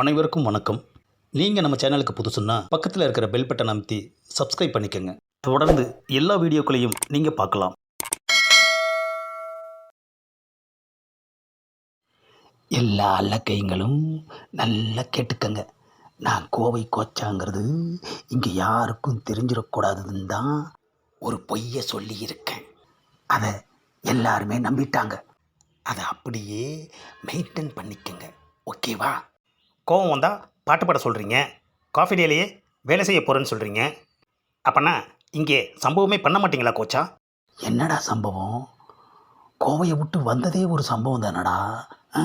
அனைவருக்கும் வணக்கம். நீங்கள் நம்ம சேனலுக்கு புதுசுன்னா பக்கத்தில் இருக்கிற பெல் பட்டன் அமைத்தி சப்ஸ்கிரைப் பண்ணிக்கோங்க. தொடர்ந்து எல்லா வீடியோக்களையும் நீங்கள் பார்க்கலாம். எல்லா அல்லக்கைங்களும் நல்லா கேட்டுக்கங்க. நான் கோவை கோச்சாங்கிறது இங்கே யாருக்கும் தெரிஞ்சிடக்கூடாதுன்னு தான் ஒரு பொய்யை சொல்லியிருக்கேன். அதை எல்லாருமே நம்பிட்டாங்க. அதை அப்படியே மெயின்டைன் பண்ணிக்கங்க. ஓகேவா கோவம் வந்தால் பாட்டு பாட சொல்கிறீங்க காஃபி டேலேயே வேலை செய்ய போகிறேன்னு சொல்கிறீங்க அப்போனா இங்கே சம்பவமே பண்ண மாட்டீங்களா கோச்சா? என்னடா சம்பவம்? கோவையை விட்டு வந்ததே ஒரு சம்பவம் தானடா. ஆ?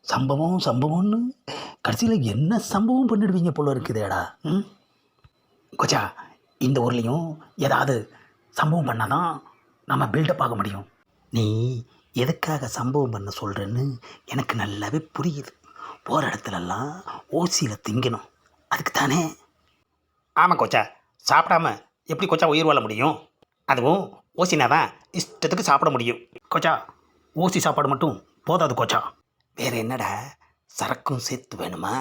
சம்பவம் சம்பவம்னு? கடைசியில் என்ன சம்பவம் பண்ணிடுவீங்க போல இருக்குதேடா. ம்? கோச்சா இந்த ஊர்லேயும் ஏதாவது சம்பவம் பண்ணால் தான் நம்ம பில்டப் ஆக முடியும். நீ எதுக்காக சம்பவம் பண்ண சொல்கிறேன்னு எனக்கு நல்லாவே புரியுது. போகிற இடத்துலலாம் ஓசியில் திங்கணும். அதுக்கு தானே ஆமாம் கோச்சா. சாப்பிடாம எப்படி கொச்சா உயிர் வாழ முடியும்? அதுவும் ஓசினா தான் இஷ்டத்துக்கு சாப்பிட முடியும். கொச்சா ஓசி சாப்பாடு மட்டும் போதாது கோச்சா. வேறு என்னடா? சரக்கும் சேர்த்து வேணுமா?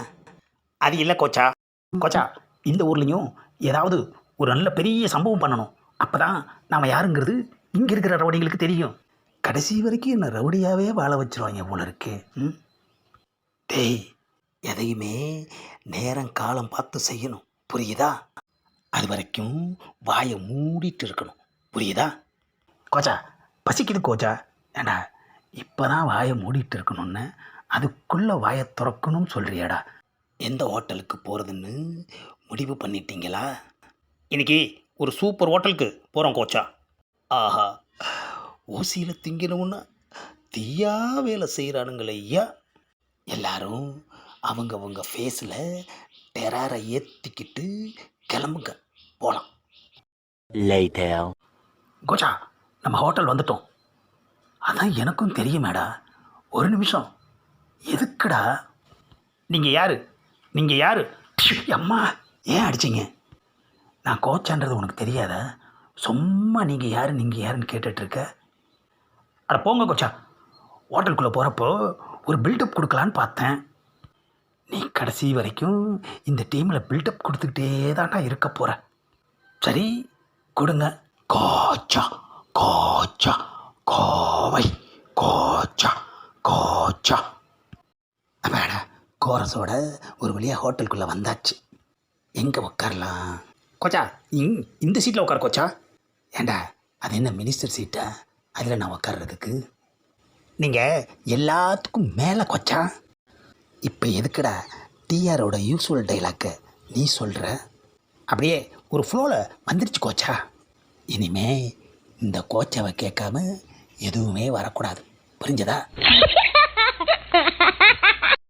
அது இல்லை கோச்சா. கோச்சா இந்த ஊர்லேயும் ஏதாவது ஒரு நல்ல பெரிய சம்பவம் பண்ணணும். அப்போ தான் நாம் யாருங்கிறது இங்கே இருக்கிற ரவுடிங்களுக்கு தெரியும். கடைசி வரைக்கும் என்ன ரவுடியாகவே வாழ வச்சிருவாங்க போல இருக்கு. ம்? டேய் எதையுமே நேரம் காலம் பார்த்து செய்யணும். புரியுதா? அது வரைக்கும் வாயை மூடிட்டு இருக்கணும். புரியுதா? கோச்சா பசிக்குது கோச்சா ஏண்டா இப்போ தான் வாயை மூடிட்டு இருக்கணும்னு அதுக்குள்ளே வாயை திறக்கணும்னு சொல்கிறியாடா எந்த ஹோட்டலுக்கு போகிறதுன்னு முடிவு பண்ணிட்டீங்களா? இன்னைக்கு ஒரு சூப்பர் ஹோட்டலுக்கு போகிறோம் கோச்சா ஆஹா ஓசியில் திங்கணும்னா தீயா வேலை செய்கிறானுங்களே ஐயா. எல்லாரும் அவங்கவங்க ஃபேஸில் டெராரை ஏற்றிக்கிட்டு கிளம்புங்க. போகலாம். கோச்சா நம்ம ஹோட்டல் வந்துட்டோம். அதான் எனக்கும் தெரியுமேடா ஒரு நிமிஷம். எதுக்குடா? நீங்கள் யார்? நீங்கள் யார்? அம்மா ஏன் அடிச்சிங்க? நான் கோச்சான்றது உனக்கு தெரியாதா? சும்மா நீங்கள் யார் நீங்கள் யாருன்னு கேட்டுட்டு இருக்க. அட போங்க கோச்சா. ஹோட்டலுக்குள்ளே போகிறப்போ ஒரு பில்டப் கொடுக்கலான்னு பார்த்தேன். நீ கடைசி வரைக்கும் இந்த டீமில் பில்டப் கொடுத்துக்கிட்டே தான்டா இருக்க போகிற சரி கொடுங்க. கோச்சா கோச்சா கோவை கோச்சா கோச்சா. அப்பாடா கோரஸோட ஒரு வழியாக ஹோட்டலுக்குள்ளே வந்தாச்சு. எங்கே உட்காரலாம் கோச்சா இங் இந்த சீட்டில் உட்கார கோச்சா. ஏண்டா அது என்ன மினிஸ்டர் சீட்டா அதில் நான் உட்கார்றதுக்கு நீங்கள் எல்லாத்துக்கும் மேலே கொச்சா? இப்போ எதுக்குடா டிஆரோட யூஸ்ஃபுல் டைலாக்கு நீ சொல்கிற அப்படியே ஒரு ஃப்ளோவில் வந்துருச்சு கோச்சா. இனிமே இந்த கோச்சாவை கேட்காம எதுவுமே வரக்கூடாது. புரிஞ்சதா?